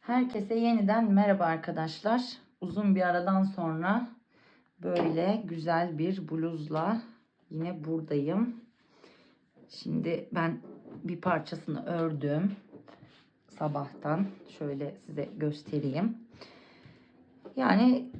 Herkese yeniden merhaba arkadaşlar. Uzun bir aradan sonra böyle güzel bir bluzla yine buradayım. Şimdi ben bir parçasını ördüm sabahtan. Şöyle size göstereyim. Yani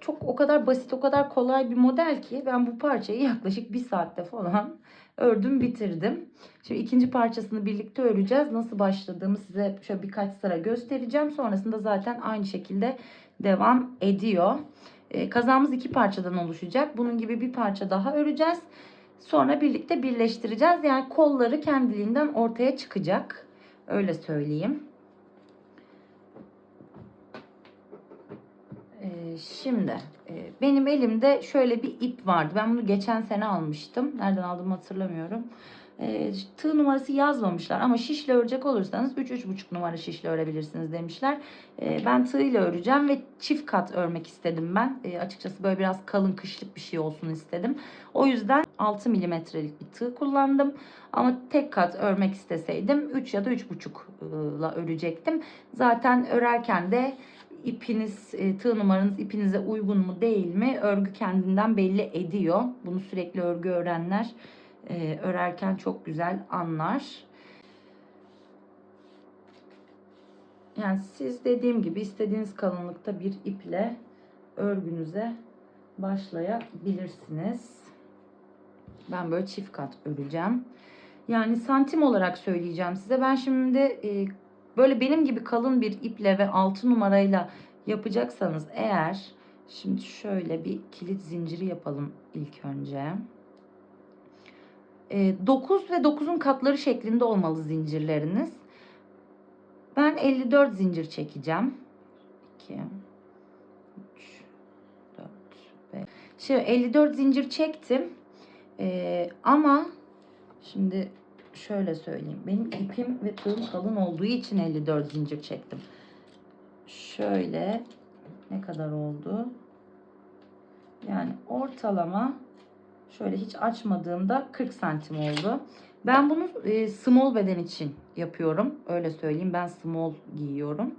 çok o kadar basit, o kadar kolay bir model ki ben bu parçayı yaklaşık bir saatte falan ördüm, bitirdim. Şimdi ikinci parçasını birlikte öreceğiz. Nasıl başladığımı size şöyle birkaç sıra göstereceğim. Sonrasında zaten aynı şekilde devam ediyor. Ee, kazağımız iki parçadan oluşacak. Bunun gibi bir parça daha öreceğiz. Sonra birlikte birleştireceğiz. Yani kolları kendiliğinden ortaya çıkacak. Öyle söyleyeyim. Ee, şimdi e, benim elimde şöyle bir ip vardı. Ben bunu geçen sene almıştım. Nereden aldım hatırlamıyorum. E, tığ numarası yazmamışlar ama şişle örecek olursanız 3-3,5 numara şişle örebilirsiniz demişler. E, ben tığ ile öreceğim ve çift kat örmek istedim ben. E, açıkçası böyle biraz kalın kışlık bir şey olsun istedim. O yüzden 6 milimetrelik bir tığ kullandım. Ama tek kat örmek isteseydim 3 ya da 3,5 ile örecektim. Zaten örerken de ipiniz, e, tığ numaranız ipinize uygun mu değil mi örgü kendinden belli ediyor. Bunu sürekli örgü öğrenler e, örerken çok güzel anlar. Yani siz dediğim gibi istediğiniz kalınlıkta bir iple örgünüze başlayabilirsiniz. Ben böyle çift kat öreceğim. Yani santim olarak söyleyeceğim size. Ben şimdi e, böyle benim gibi kalın bir iple ve 6 numarayla yapacaksanız eğer şimdi şöyle bir kilit zinciri yapalım ilk önce. 9 ve 9'un katları şeklinde olmalı zincirleriniz. Ben 54 zincir çekeceğim. 2 3 4 5 Şimdi 54 zincir çektim. Ee, ama şimdi şöyle söyleyeyim. Benim ipim ve tığım kalın olduğu için 54 zincir çektim. Şöyle ne kadar oldu? Yani ortalama şöyle hiç açmadığımda 40 santim oldu. Ben bunu e, small beden için yapıyorum. Öyle söyleyeyim. Ben small giyiyorum.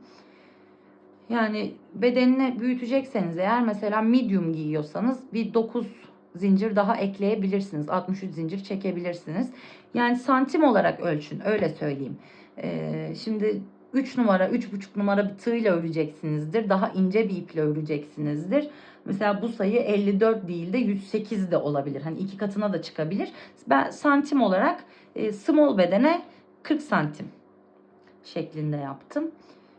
Yani bedenini büyütecekseniz eğer mesela medium giyiyorsanız bir 9 zincir daha ekleyebilirsiniz. 63 zincir çekebilirsiniz. Yani santim olarak ölçün. Öyle söyleyeyim. Ee, şimdi 3 numara, 3,5 numara bir tığla öreceksinizdir. Daha ince bir iple öreceksinizdir. Mesela bu sayı 54 değil de 108 de olabilir. Hani iki katına da çıkabilir. Ben santim olarak e, small bedene 40 santim şeklinde yaptım.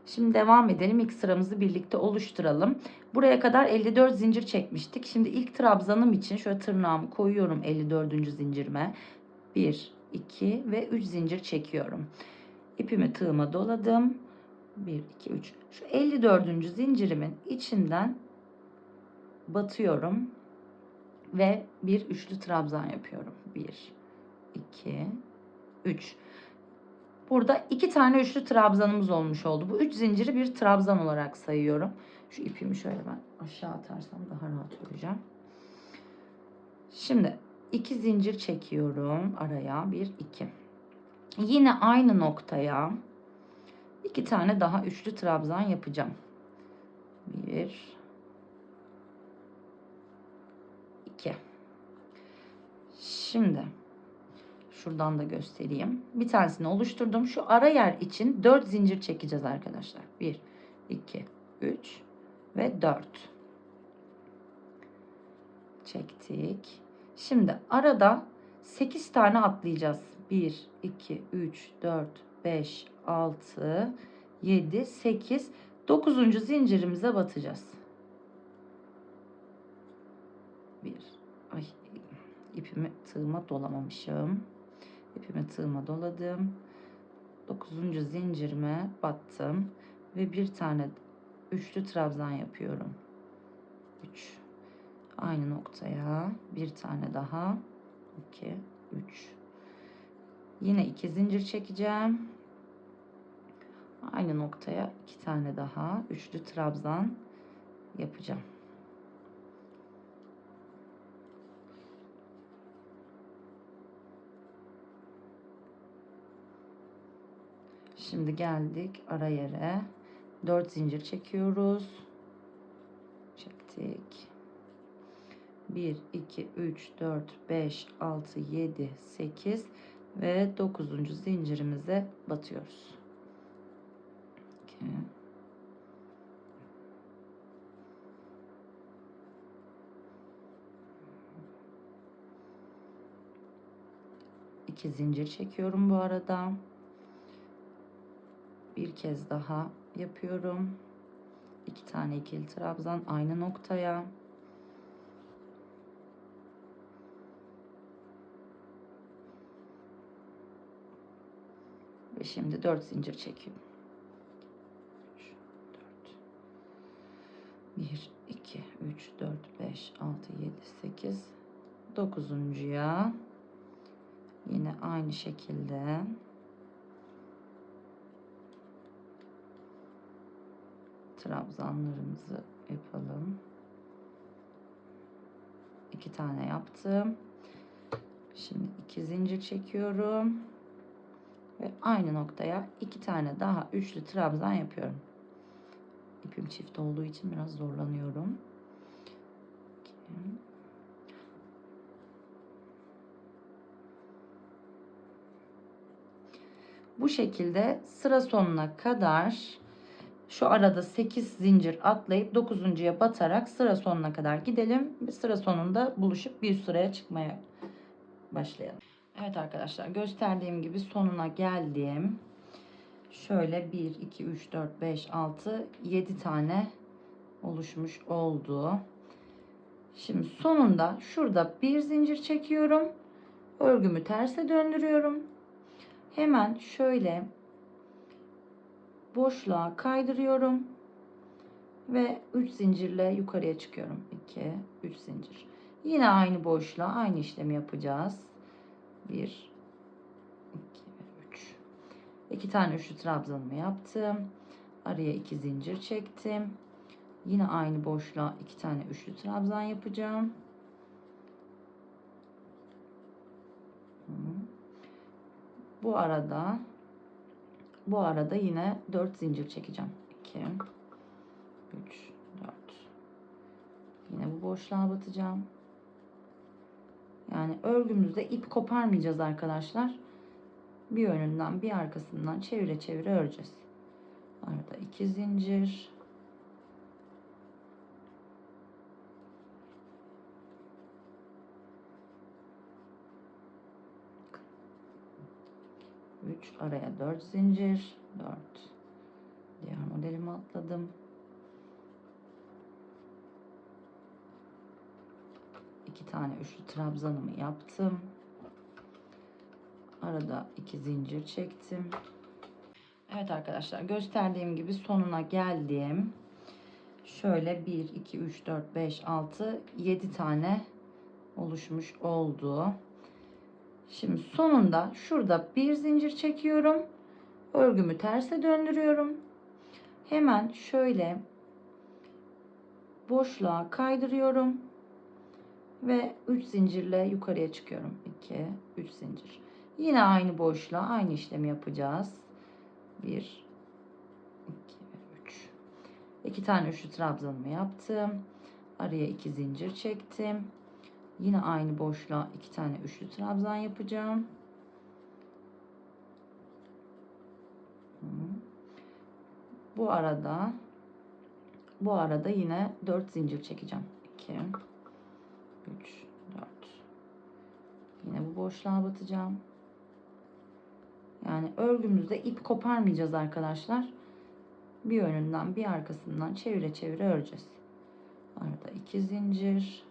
Şimdi devam edelim. İlk sıramızı birlikte oluşturalım. Buraya kadar 54 zincir çekmiştik. Şimdi ilk trabzanım için şöyle tırnağımı koyuyorum 54. zincirime. 1, 2 ve 3 zincir çekiyorum. İpimi tığıma doladım. 1, 2, 3. Şu 54. zincirimin içinden batıyorum. Ve bir üçlü trabzan yapıyorum. 1, 2, 3. Burada iki tane üçlü trabzanımız olmuş oldu. Bu üç zinciri bir trabzan olarak sayıyorum. Şu ipimi şöyle ben aşağı atarsam daha rahat öreceğim. Şimdi iki zincir çekiyorum araya. Bir, iki. Yine aynı noktaya iki tane daha üçlü trabzan yapacağım. Bir, iki. Şimdi şuradan da göstereyim. Bir tanesini oluşturdum. Şu ara yer için 4 zincir çekeceğiz arkadaşlar. 1, 2, 3 ve 4. Çektik. Şimdi arada 8 tane atlayacağız. 1, 2, 3, 4, 5, 6, 7, 8, 9. zincirimize batacağız. 1, ay ipimi tığıma dolamamışım. İpimi tığıma doladım. 9. zincirime battım ve bir tane üçlü trabzan yapıyorum. 3 aynı noktaya bir tane daha 2 3 yine iki zincir çekeceğim aynı noktaya iki tane daha üçlü trabzan yapacağım Şimdi geldik ara yere 4 zincir çekiyoruz. Çektik. 1, 2, 3, 4, 5, 6, 7, 8 ve 9. zincirimize batıyoruz. 2, iki zincir çekiyorum bu arada. Bir kez daha yapıyorum. İki tane ikili trabzan aynı noktaya. Ve şimdi 4 zincir çekiyorum. 1, 2, 3, 4, 5, 6, 7, 8, 9'uncuya yine aynı şekilde trabzanlarımızı yapalım. İki tane yaptım. Şimdi iki zincir çekiyorum. Ve aynı noktaya iki tane daha üçlü trabzan yapıyorum. İpim çift olduğu için biraz zorlanıyorum. Bu şekilde sıra sonuna kadar şu arada 8 zincir atlayıp 9.ya batarak sıra sonuna kadar gidelim. Sıra sonunda buluşup bir sıraya çıkmaya başlayalım. Evet arkadaşlar gösterdiğim gibi sonuna geldim. Şöyle 1, 2, 3, 4, 5, 6, 7 tane oluşmuş oldu. Şimdi sonunda şurada bir zincir çekiyorum. Örgümü terse döndürüyorum. Hemen şöyle boşluğa kaydırıyorum. Ve 3 zincirle yukarıya çıkıyorum. 2, 3 zincir. Yine aynı boşluğa aynı işlemi yapacağız. 1, 2 ve 3. 2 tane üçlü trabzanımı yaptım. Araya 2 zincir çektim. Yine aynı boşluğa 2 tane üçlü trabzan yapacağım. Bu arada bu arada yine 4 zincir çekeceğim. 2 3 4 Yine bu boşluğa batacağım. Yani örgümüzde ip koparmayacağız arkadaşlar. Bir önünden bir arkasından çevire çevire öreceğiz. Arada 2 zincir. Üç araya dört zincir dört. Diğer modelimi atladım. İki tane üçlü trabzanımı yaptım. Arada iki zincir çektim. Evet arkadaşlar gösterdiğim gibi sonuna geldim. Şöyle 1 2 3 4 5 6 7 tane oluşmuş oldu Şimdi sonunda şurada bir zincir çekiyorum. Örgümü terse döndürüyorum. Hemen şöyle boşluğa kaydırıyorum. Ve 3 zincirle yukarıya çıkıyorum. 2, 3 zincir. Yine aynı boşluğa aynı işlemi yapacağız. 1, 2 ve 3. 2 tane üçlü trabzanımı yaptım. Araya 2 zincir çektim. Yine aynı boşluğa iki tane üçlü trabzan yapacağım. Bu arada bu arada yine 4 zincir çekeceğim. 2 3 4 Yine bu boşluğa batacağım. Yani örgümüzde ip koparmayacağız arkadaşlar. Bir önünden bir arkasından çevire çevire öreceğiz. Arada 2 zincir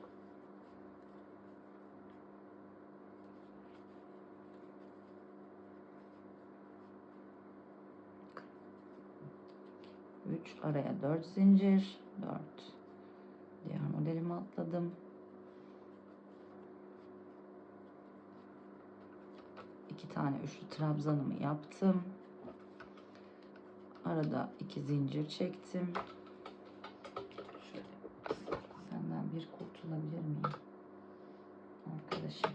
3 araya 4 zincir 4 diğer modelimi atladım. İki tane üçlü trabzanımı yaptım. Arada iki zincir çektim. Şöyle senden bir kurtulabilir miyim arkadaşım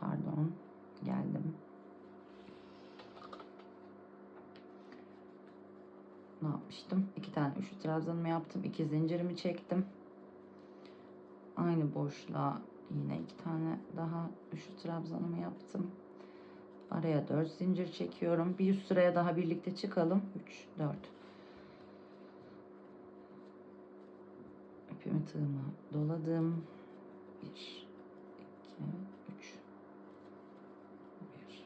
pardon geldim ne yapmıştım? İki tane üçlü trabzanımı yaptım. iki zincirimi çektim. Aynı boşluğa yine iki tane daha üçlü trabzanımı yaptım. Araya 4 zincir çekiyorum. Bir üst sıraya daha birlikte çıkalım. 3, 4. İpimi tığımı doladım. 1, 2, 3. 1, 2,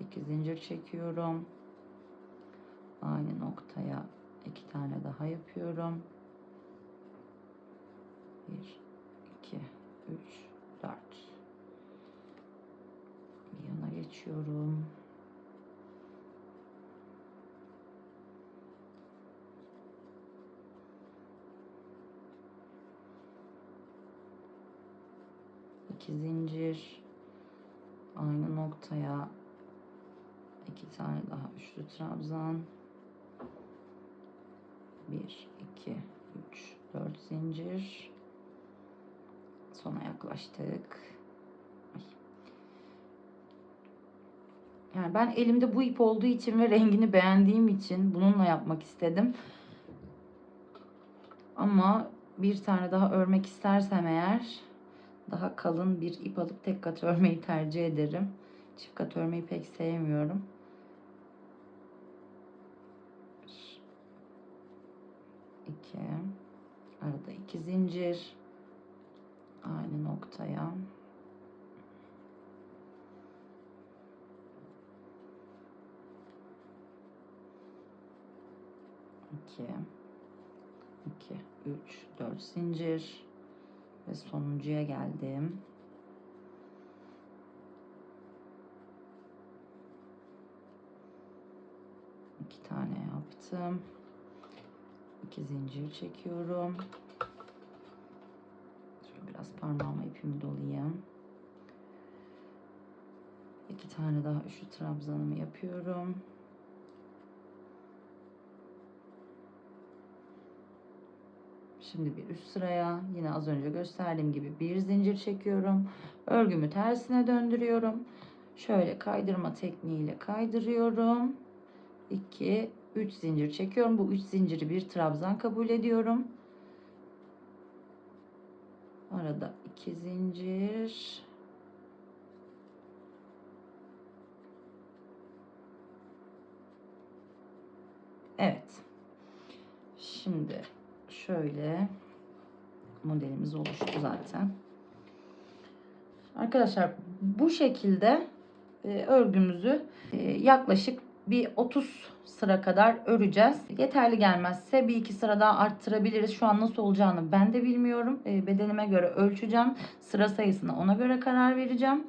3. 2 zincir çekiyorum. Aynı noktaya iki tane daha yapıyorum. 1, 2, 3, 4. Yana geçiyorum. İki zincir. Aynı noktaya iki tane daha üçlü trabzan. Bir, iki, üç, dört zincir. Sona yaklaştık. Yani ben elimde bu ip olduğu için ve rengini beğendiğim için bununla yapmak istedim. Ama bir tane daha örmek istersem eğer daha kalın bir ip alıp tek kat örmeyi tercih ederim. Çift kat örmeyi pek sevmiyorum. 2 arada 2 zincir. Aynı noktaya. İki. İki üç dört zincir. Ve sonuncuya geldim. İki tane yaptım. İki zincir çekiyorum. Şöyle biraz parmağıma ipimi dolayayım. İki tane daha üçlü trabzanımı yapıyorum. Şimdi bir üst sıraya yine az önce gösterdiğim gibi bir zincir çekiyorum. Örgümü tersine döndürüyorum. Şöyle kaydırma tekniğiyle kaydırıyorum. 2 3 zincir çekiyorum. Bu 3 zinciri bir trabzan kabul ediyorum. Arada 2 zincir. Evet. Şimdi şöyle modelimiz oluştu zaten. Arkadaşlar bu şekilde e, örgümüzü e, yaklaşık bir 30 sıra kadar öreceğiz. Yeterli gelmezse bir iki sıra daha arttırabiliriz. Şu an nasıl olacağını ben de bilmiyorum. E, bedenime göre ölçeceğim. Sıra sayısına ona göre karar vereceğim.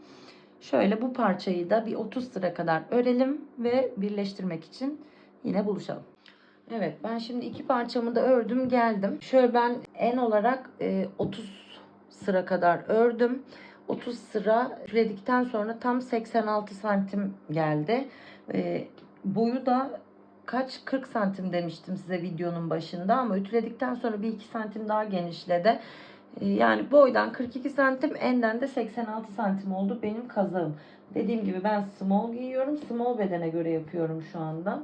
Şöyle bu parçayı da bir 30 sıra kadar örelim ve birleştirmek için yine buluşalım. Evet ben şimdi iki parçamı da ördüm geldim. Şöyle ben en olarak e, 30 sıra kadar ördüm. 30 sıra üredikten sonra tam 86 santim geldi. E, boyu da kaç 40 santim demiştim size videonun başında ama ütüledikten sonra bir 2 santim daha genişledi. E, yani boydan 42 santim enden de 86 santim oldu benim kazağım. Dediğim gibi ben small giyiyorum. Small bedene göre yapıyorum şu anda.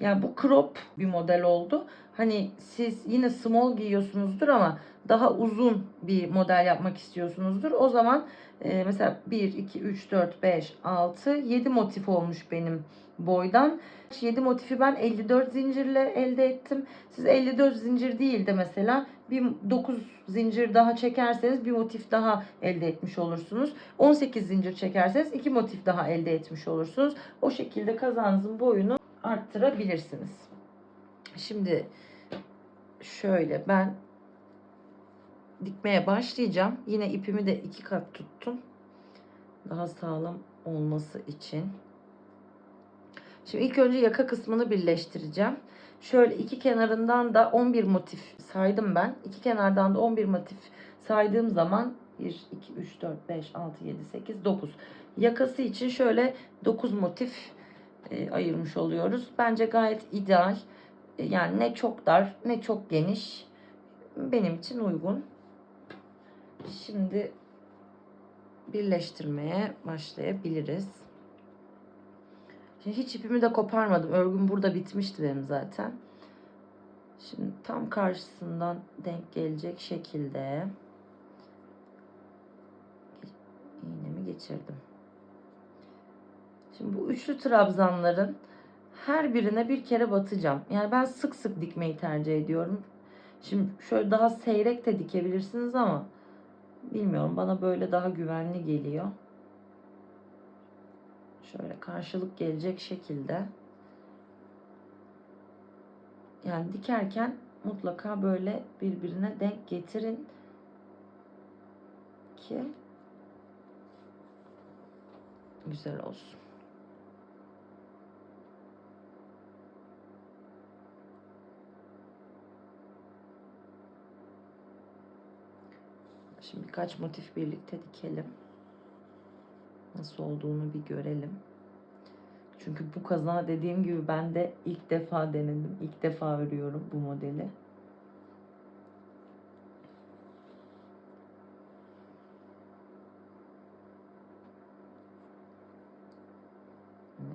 Yani bu crop bir model oldu. Hani siz yine small giyiyorsunuzdur ama daha uzun bir model yapmak istiyorsunuzdur. O zaman e, mesela 1, 2, 3, 4, 5, 6, 7 motif olmuş benim boydan. 7 motifi ben 54 zincirle elde ettim. Siz 54 zincir değil de mesela bir 9 zincir daha çekerseniz bir motif daha elde etmiş olursunuz. 18 zincir çekerseniz iki motif daha elde etmiş olursunuz. O şekilde kazanızın boyunu arttırabilirsiniz. Şimdi şöyle ben dikmeye başlayacağım. Yine ipimi de iki kat tuttum. Daha sağlam olması için. Şimdi ilk önce yaka kısmını birleştireceğim. Şöyle iki kenarından da 11 motif saydım ben. İki kenardan da 11 motif saydığım zaman 1, 2, 3, 4, 5, 6, 7, 8, 9. Yakası için şöyle 9 motif e, ayırmış oluyoruz. Bence gayet ideal. E, yani ne çok dar ne çok geniş. Benim için uygun. Şimdi birleştirmeye başlayabiliriz. Şimdi hiç ipimi de koparmadım. Örgüm burada bitmişti benim zaten. Şimdi tam karşısından denk gelecek şekilde iğnemi geçirdim. Şimdi bu üçlü trabzanların her birine bir kere batacağım. Yani ben sık sık dikmeyi tercih ediyorum. Şimdi şöyle daha seyrek de dikebilirsiniz ama bilmiyorum bana böyle daha güvenli geliyor. Şöyle karşılık gelecek şekilde. Yani dikerken mutlaka böyle birbirine denk getirin ki güzel olsun. Şimdi birkaç motif birlikte dikelim. Nasıl olduğunu bir görelim. Çünkü bu kaza dediğim gibi ben de ilk defa denedim. İlk defa örüyorum bu modeli.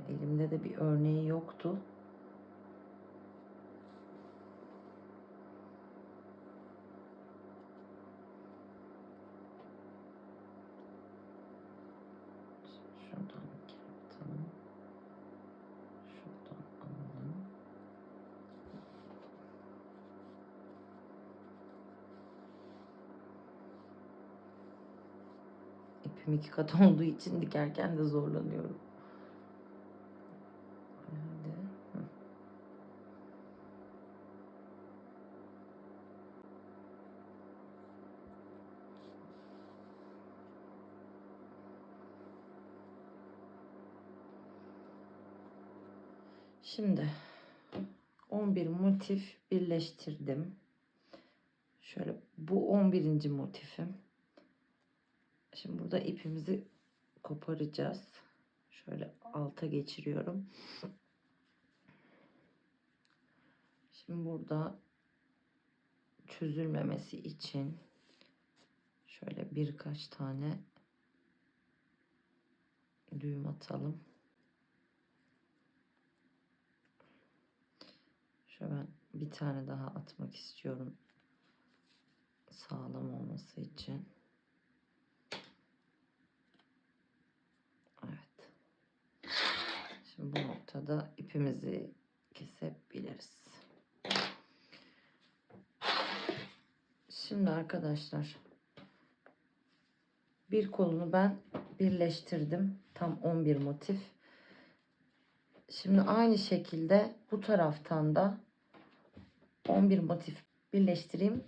Elimde de bir örneği yoktu. Şuradan atalım. Şuradan alalım. İpim iki kat olduğu için dikerken de zorlanıyorum. Şimdi 11 motif birleştirdim. Şöyle bu 11. motifim. Şimdi burada ipimizi koparacağız. Şöyle alta geçiriyorum. Şimdi burada çözülmemesi için şöyle birkaç tane düğüm atalım. Şöyle ben bir tane daha atmak istiyorum. Sağlam olması için. Evet. Şimdi bu noktada ipimizi kesebiliriz. Şimdi arkadaşlar bir kolunu ben birleştirdim. Tam 11 motif. Şimdi aynı şekilde bu taraftan da 11 motif birleştireyim.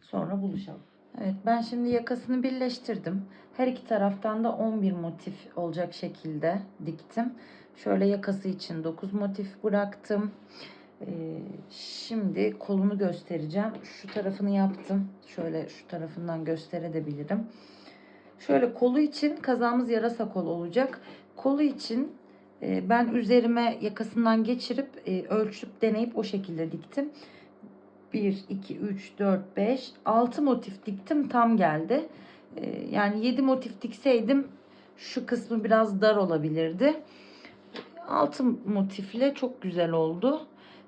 Sonra buluşalım. Evet ben şimdi yakasını birleştirdim. Her iki taraftan da 11 motif olacak şekilde diktim. Şöyle yakası için 9 motif bıraktım. Ee, şimdi kolunu göstereceğim. Şu tarafını yaptım. Şöyle şu tarafından gösterebilirim. Şöyle kolu için kazağımız yarasa kol olacak. Kolu için e, ben üzerime yakasından geçirip e, ölçüp deneyip o şekilde diktim. 1, 2, 3, 4, 5, 6 motif diktim tam geldi. E, yani 7 motif dikseydim şu kısmı biraz dar olabilirdi. 6 motifle çok güzel oldu.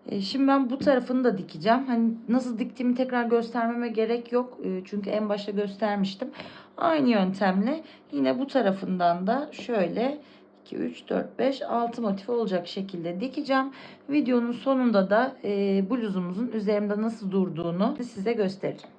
E, Şimdi ben bu tarafını da dikeceğim. Hani nasıl diktiğimi tekrar göstermeme gerek yok. E, Çünkü en başta göstermiştim. Aynı yöntemle yine bu tarafından da şöyle 2, 3, 4, 5, 6 motif olacak şekilde dikeceğim. Videonun sonunda da e, bluzumuzun üzerimde nasıl durduğunu size göstereceğim.